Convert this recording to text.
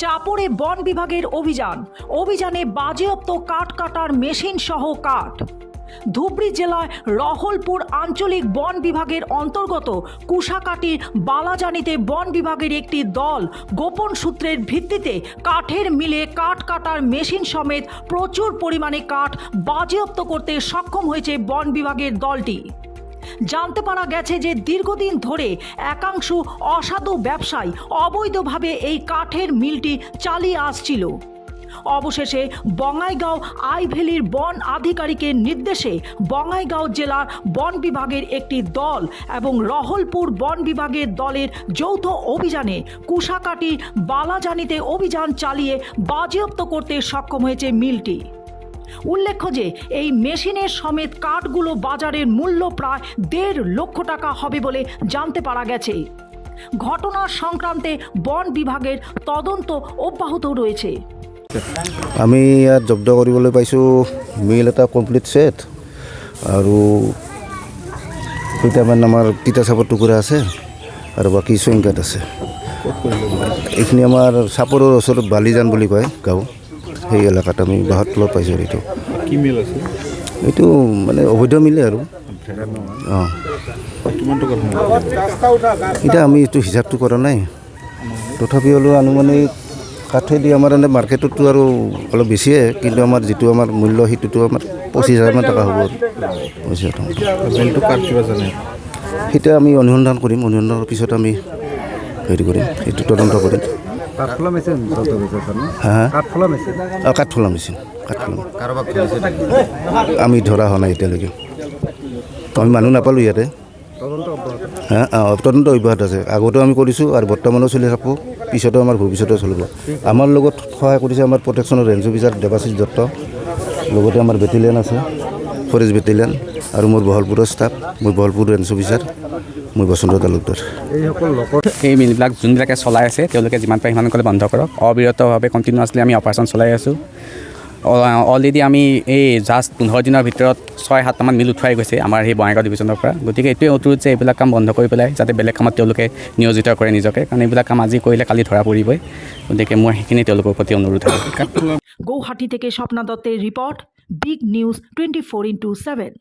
চাপড়ে বন বিভাগের অভিযান। অভিযানে বাজেয়াপ্ত কাঠ কাটার মেশিন সহ কাঠ। ধুবড়ী জেলায় রহলপুর আঞ্চলিক বন বিভাগের অন্তর্গত কুশাকাটির বালাজানিতে বন বিভাগের একটি দল গোপন সূত্রের ভিত্তিতে কাঠের মিলে কাঠ কাটার মেশিন সমেত প্রচুর পরিমাণে কাঠ বাজেয়াপ্ত করতে সক্ষম হয়েছে বন বিভাগের দলটি। জানতে পারা গেছে যে দীর্ঘদিন ধরে একাংশ অসাধু ব্যবসায়ী অবৈধভাবে এই কাঠের মিলটি চালিয়ে আসছিল। অবশেষে বঙ্গাইগাঁও আইভ্যালির বন আধিকারিকের নির্দেশে বঙ্গাইগাঁও জেলার বন বিভাগের একটি দল এবং রহলপুর বন বিভাগের দলের যৌথ অভিযানে কুশাকাটি বালাজানিতে অভিযান চালিয়ে বাজেয়াপ্ত করতে সক্ষম হয়েছে মিলটি। উল্লেখ্য যে এই মেশিনের সমেত কাঠগুলো বাজারের মূল্য প্রায় দেড় লক্ষ টাকা হবে বলে জানতে পারা গেছে। ঘটনার সংক্রান্তে বন বিভাগের তদন্ত অব্যাহত রয়েছে। আমি ইয়াত জব্দ কৰিবলৈ পাইছোঁ, মিল এটা কমপ্লিট ছেট আৰু আমাৰ তিতা চাপৰ টুকুৰা আছে আৰু বাকী চুইং কাঠ আছে। এইখিনি আমাৰ চাপৰৰ ওচৰত বালিজান বুলি কয় গাঁও। সেই এলেকাত আমি বাঁহৰ তলত পাইছোঁ এইটো। কি মিল আছে? এইটো মানে অবৈধ মিলে আৰু। অঁ। এতিয়া আমি এইটো হিচাপটো কৰা নাই। তথাপি হ'লেও আনুমানিক কাঠেদি আমাৰ এনে মাৰ্কেটততো আৰু অলপ বেছিয়ে কিন্তু আমাৰ যিটো আমাৰ মূল্য সেইটোতো আমাৰ পঁচিছ হাজাৰমান টকা হ'ব। পঁচিছ হাজাৰ টকা। সেইটোৱে আমি অনুসন্ধান কৰিম। অনুসন্ধানৰ পিছত আমি হেৰি কৰিম এইটো তদন্ত কৰিম কাঠফুলা মেচিন চলতে গৈছে স্যার না? হা হা কাঠফুলা কাঠফুলা আমি ধৰা হোৱা নাই এতিয়ালৈকে। আমি মানুহ নাপালোঁ ইয়াতে। তদন্ত অব্যাহত হা তদন্ত অব্যাহত আছে। আগতেও আমি কৰিছোঁ আৰু বৰ্তমানো চলি থাকোঁ। পিছতো আমাৰ ভৱিষ্যতেও চলিব। আমাৰ লগত সহায় কৰিছে আমাৰ প্ৰটেকশ্যনৰ ৰেঞ্জ অফিচাৰ দেৱাশিষ দত্ত। লগতে আমাৰ বেটেলিয়ান আছে। ফৰেষ্ট বেটেলিয়ান আৰু মোৰ বহলপুৰৰ ষ্টাফ মোৰ বহলপুৰ ৰেঞ্জ অফিচাৰ মই বসন্ত তালুকদাৰ। এইসকল লোকৰ এই মিলবিলাক যোনবিলাকে চলাই আছে তেওঁলোকে যিমান পাৰে সিমান কৰি বন্ধ কৰক। অবিৰতভাৱে কণ্টিনিউৱাছলি আমি অপাৰেশ্যন চলাই আছোঁ। অলৰেডি আমি এই জাষ্ট পোন্ধৰ দিনৰ ভিতৰত ছয় সাতটামান মিল উঠুৱাই গৈছে আমাৰ সেই বঙাইগাঁও ডিভিজনৰ পৰা। গতিকে এইটোৱে অনুৰোধ যে এইবিলাক কাম বন্ধ কৰি পেলাই যাতে বেলেগ কামত তেওঁলোকে নিয়োজিত কৰে নিজকে কাৰণ এইবিলাক কাম আজি কৰিলে কালি ধৰা পৰিবই। গতিকে মোৰ সেইখিনি তেওঁলোকৰ প্ৰতি অনুৰোধ গৌহাটি থেকে স্বপ্না দত্তের রিপোর্ট big news 24 into 7.